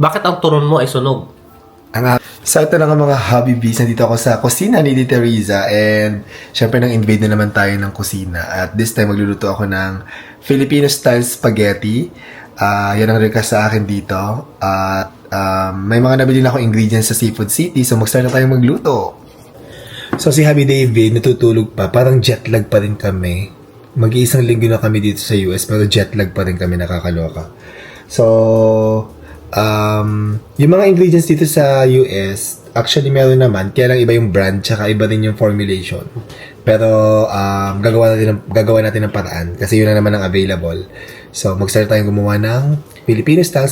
Bakit ang turon mo ay sunog? Ang so ito na nga mga hobby bees, nandito ako sa kusina ni Di Teresa and syempre nang invade na naman tayo ng kusina at this time magluluto ako ng Filipino style spaghetti. Ah, yan ang request sa akin dito at um, may mga nabili na ako ingredients sa Seafood City so mag-start na tayo magluto. So si Happy David natutulog pa, parang jet lag pa rin kami. Mag-iisang linggo na kami dito sa US pero jet lag pa rin kami nakakaloka. So, um, yung mga ingredients dito sa US, actually meron naman, kaya lang iba yung brand, tsaka iba rin yung formulation. Pero, um, gagawa natin, ng, gagawa natin ng paraan, kasi yun na naman ang available. So, mag-start tayong gumawa ng Filipino style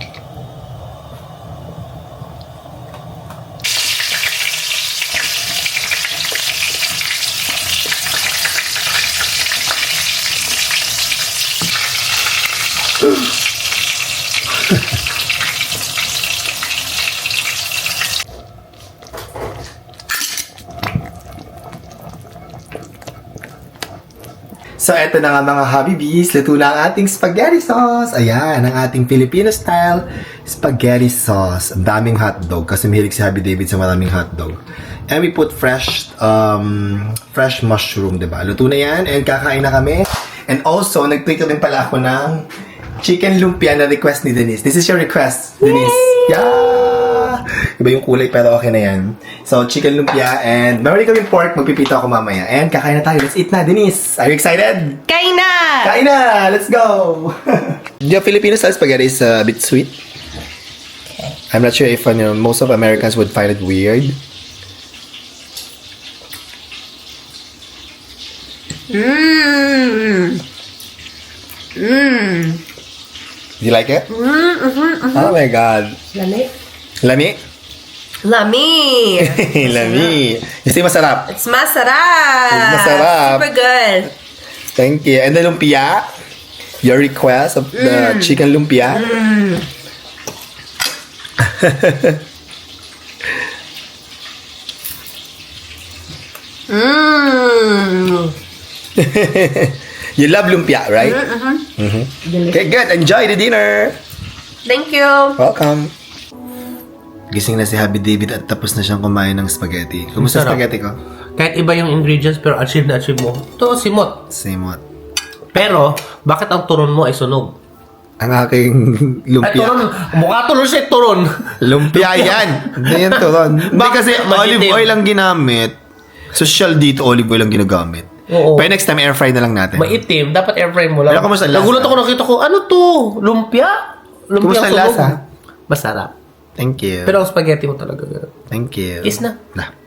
spaghetti. So, eto na nga mga Habibis. Luto na ang ating spaghetti sauce. Ayan, ang ating Filipino style spaghetti sauce. Ang daming hotdog kasi mahilig si Happy David sa maraming hotdog. And we put fresh um, fresh mushroom, di ba? Luto na yan and kakain na kami. And also, nag-tweet din pala ako ng chicken lumpia na request ni Denise. This is your request, Denise. Yeah! Iba yung kulay pero okay na yan. So, chicken lumpia and meron kaming pork. Magpipito ako mamaya. And kakain na tayo. Let's eat na, Denise. Are you excited? Kain na! Kain na! Let's go! the Filipino style spaghetti is uh, a bit sweet. I'm not sure if uh, you know, most of Americans would find it weird. Mmm. Mmm. Do you like it? Mm-hmm, Oh my God. Lami? Lami? Lami! Lami. Kasi masarap. It's masarap! Masarap. Super good. Thank you. And the lumpia? Your request of the mm. chicken lumpia? Mmm. you love lumpia, right? Mhm. Okay, good. Enjoy the dinner. Thank you. Welcome. Gising na si Happy David at tapos na siyang kumain ng spaghetti. Kumusta Masarap. spaghetti ko? Kahit iba yung ingredients pero achieve na achieve mo. Ito, simot. What? Pero, bakit ang turon mo ay sunog? Ang aking Ay, lumpia. turon. Mukha turon siya, turon. Lumpia yan. Hindi yan turon. Hindi Bakit kasi madilim? olive oil ang ginamit. Social dito, olive oil ang ginagamit. Oo. Pero next time, air fry na lang natin. Maitim. Dapat air fry mo lang. Pero kamusta ang lasa? Nagulat ako nakita ko, ano to? Lumpia? Lumpia Kumusta ang sunog. lasa? Masarap. Thank you. Pero spaghetti mo talaga. Thank you. Kiss na. Lah.